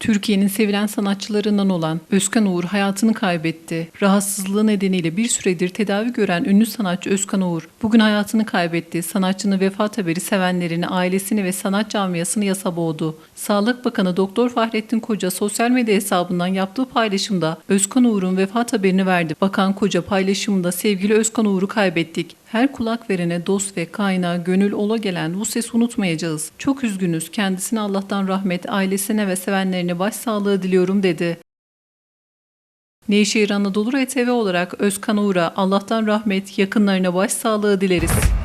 Türkiye'nin sevilen sanatçılarından olan Özkan Uğur hayatını kaybetti. Rahatsızlığı nedeniyle bir süredir tedavi gören ünlü sanatçı Özkan Uğur bugün hayatını kaybetti. Sanatçının vefat haberi sevenlerini, ailesini ve sanat camiasını yasa boğdu. Sağlık Bakanı Doktor Fahrettin Koca sosyal medya hesabından yaptığı paylaşımda Özkan Uğur'un vefat haberini verdi. Bakan Koca paylaşımında sevgili Özkan Uğur'u kaybettik. Her kulak verene dost ve kaynağı gönül ola gelen bu sesi unutmayacağız. Çok üzgünüz. Kendisine Allah'tan rahmet, ailesine ve sevenlerine başsağlığı diliyorum dedi. Nevşehir Anadolu RTV olarak Özkan Uğur'a Allah'tan rahmet, yakınlarına başsağlığı dileriz.